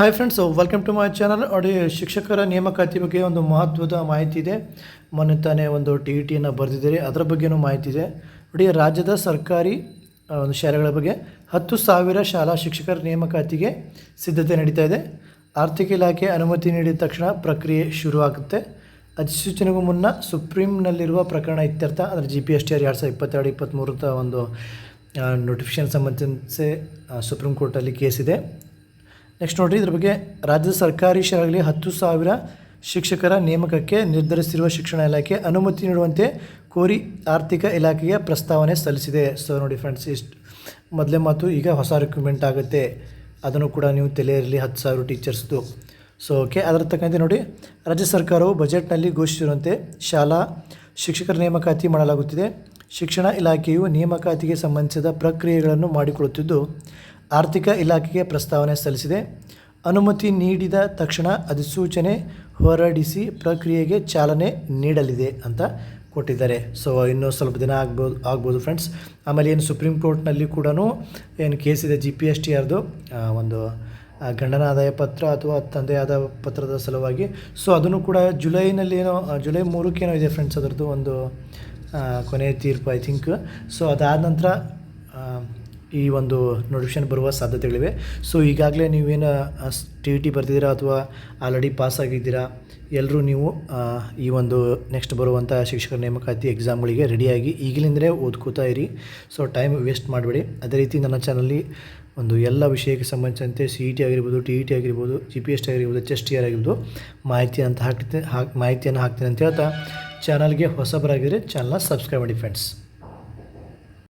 Hi friends welcome to my channel ನೋಡಿ ಶಿಕ್ಷಕರ ನೇಮಕಾತಿ ಬಗ್ಗೆ ಒಂದು ಮಹತ್ವದ ಮಾಹಿತಿ ಇದೆ. ಮೊನ್ನೆ ತಾನೇ ಒಂದು ಟಿ ಇ ಟಿಯನ್ನು ಬರೆದಿದ್ದೀರಿ. ಅದರ ಬಗ್ಗೆನೂ ಮಾಹಿತಿ ಇದೆ. ನೋಡಿ ರಾಜ್ಯದ ಸರ್ಕಾರಿ ಒಂದು ಶಾಲೆಗಳ ಬಗ್ಗೆ ಹತ್ತು ಸಾವಿರ ಶಾಲಾ ಶಿಕ್ಷಕರ ನೇಮಕಾತಿಗೆ ಸಿದ್ಧತೆ ನಡೀತಾ ಇದೆ. ಆರ್ಥಿಕ ಇಲಾಖೆ ಅನುಮತಿ ನೀಡಿದ ತಕ್ಷಣ ಪ್ರಕ್ರಿಯೆ ಶುರುವಾಗುತ್ತೆ. ಅಧಿಸೂಚನೆಗೂ ಮುನ್ನ ಸುಪ್ರೀಂನಲ್ಲಿರುವ ಪ್ರಕರಣ ಇತ್ಯರ್ಥ. ಅಂದರೆ G P S T R ಎರಡು ಸಾವಿರದ ಇಪ್ಪತ್ತೆರಡು, ಇಪ್ಪತ್ತ್ಮೂರರ ಒಂದು ನೋಟಿಫಿಕೇಷನ್ ಸಂಬಂಧಿಸಿ ಸುಪ್ರೀಂ ಕೋರ್ಟಲ್ಲಿ ಕೇಸಿದೆ ನೆಕ್ಸ್ಟ್ ನೋಡಿರಿ, ಇದ್ರ ಬಗ್ಗೆ ರಾಜ್ಯದ ಸರ್ಕಾರಿ ಶಾಲೆಗಳಲ್ಲಿ ಹತ್ತು ಸಾವಿರ ಶಿಕ್ಷಕರ ನೇಮಕಕ್ಕೆ ನಿರ್ಧರಿಸಿರುವ ಶಿಕ್ಷಣ ಇಲಾಖೆ ಅನುಮತಿ ನೀಡುವಂತೆ ಕೋರಿ ಆರ್ಥಿಕ ಇಲಾಖೆಗೆ ಪ್ರಸ್ತಾವನೆ ಸಲ್ಲಿಸಿದೆ. ಸೊ ನೋಡಿ ಫ್ರೆಂಡ್ಸ್ ಇಷ್ಟು ಮೊದಲೇ ಮಾತು, ಈಗ ಹೊಸ ರಿಕ್ರೂಟ್ಮೆಂಟ್ ಆಗುತ್ತೆ. ಅದನ್ನು ಕೂಡ ನೀವು ತಲೆಯಲ್ಲಿ ಹತ್ತು ಸಾವಿರ ಟೀಚರ್ಸ್ದು ಸೊ ಓಕೆ ಅದರ ತಕ್ಕಂತೆ ನೋಡಿ, ರಾಜ್ಯ ಸರ್ಕಾರವು ಬಜೆಟ್ನಲ್ಲಿ ಘೋಷಿಸಿರುವಂತೆ ಶಾಲಾ ಶಿಕ್ಷಕರ ನೇಮಕಾತಿ ಮಾಡಲಾಗುತ್ತಿದೆ. ಶಿಕ್ಷಣ ಇಲಾಖೆಯು ನೇಮಕಾತಿಗೆ ಸಂಬಂಧಿಸಿದ ಪ್ರಕ್ರಿಯೆಗಳನ್ನು ಮಾಡಿಕೊಳ್ಳುತ್ತಿದ್ದು ಆರ್ಥಿಕ ಇಲಾಖೆಗೆ ಪ್ರಸ್ತಾವನೆ ಸಲ್ಲಿಸಿದೆ. ಅನುಮತಿ ನೀಡಿದ ತಕ್ಷಣ ಅಧಿಸೂಚನೆ ಹೊರಡಿಸಿ ಪ್ರಕ್ರಿಯೆಗೆ ಚಾಲನೆ ನೀಡಲಿದೆ ಅಂತ ಕೊಟ್ಟಿದ್ದಾರೆ. ಸೊ ಇನ್ನೂ ಸ್ವಲ್ಪ ದಿನ ಆಗ್ಬೋದು ಆಗ್ಬೋದು ಫ್ರೆಂಡ್ಸ್ ಆಮೇಲೆ ಏನು ಸುಪ್ರೀಂ ಕೋರ್ಟ್ನಲ್ಲಿ ಕೂಡ ಏನು ಕೇಸ್ ಇದೆ ಜಿ ಪಿ ಎಸ್ ಟಿ ಅವ್ರದ್ದು ಒಂದು ಗಂಡನ ಆದಾಯ ಪತ್ರ ಅಥವಾ ತಂದೆಯಾದ ಪತ್ರದ ಸಲುವಾಗಿ. ಸೊ ಅದನ್ನು ಕೂಡ ಜುಲೈನಲ್ಲಿ ಏನೋ ಜುಲೈ ಮೂರಕ್ಕೇನೋ ಇದೆ ಫ್ರೆಂಡ್ಸ್ ಅದರದ್ದು ಒಂದು ಕೊನೆಯ ತೀರ್ಪು ಐ ಥಿಂಕ್ ಸೊ ಅದಾದ ನಂತರ ಈ ಒಂದು ನೋಟಿಫಿಕೇಶನ್ ಬರುವ ಸಾಧ್ಯತೆಗಳಿವೆ. ಸೊ ಈಗಾಗಲೇ ನೀವೇನು ಟಿ ಇ ಟಿ ಬರ್ತಿದ್ದೀರಾ ಅಥವಾ ಆಲ್ರೆಡಿ ಪಾಸ್ ಆಗಿದ್ದೀರಾ? ಎಲ್ಲರೂ ನೀವು ಈ ಒಂದು ನೆಕ್ಸ್ಟ್ ಬರುವಂಥ ಶಿಕ್ಷಕರ ನೇಮಕಾತಿ ಎಕ್ಸಾಮ್ಗಳಿಗೆ ರೆಡಿಯಾಗಿ ಈಗಲಿಂದಲೇ ಓದ್ಕೋತಾ ಇರಿ. ಸೊ ಟೈಮ್ ವೇಸ್ಟ್ ಮಾಡಬೇಡಿ. ಅದೇ ರೀತಿ ನನ್ನ ಚಾನಲ್ಲಿ ಒಂದು ಎಲ್ಲ ವಿಷಯಕ್ಕೆ ಸಂಬಂಧಿಸಿದಂತೆ ಸಿ ಇ ಟಿ ಆಗಿರ್ಬೋದು ಟಿ ಇ ಟಿ ಆಗಿರ್ಬೋದು ಜಿ ಪಿ ಎಸ್ ಟಿ ಆಗಿರ್ಬೋದು ಎಚ್ ಎಸ್ ಆಗಿರ್ಬೋದು ಮಾಹಿತಿ ಅಂತ ಹಾಕ್ತೀನಿ ಹಾಕಿ, ಮಾಹಿತಿಯನ್ನು ಹಾಕ್ತೀನಿ ಅಂತ ಹೇಳ್ತಾ ಚಾನಲ್ಗೆ ಹೊಸಬರಾಗಿದ್ದರೆ ಚಾನಲ್ನ ಸಬ್ಸ್ಕ್ರೈಬ್ ಮಾಡಿ ಫ್ರೆಂಡ್ಸ್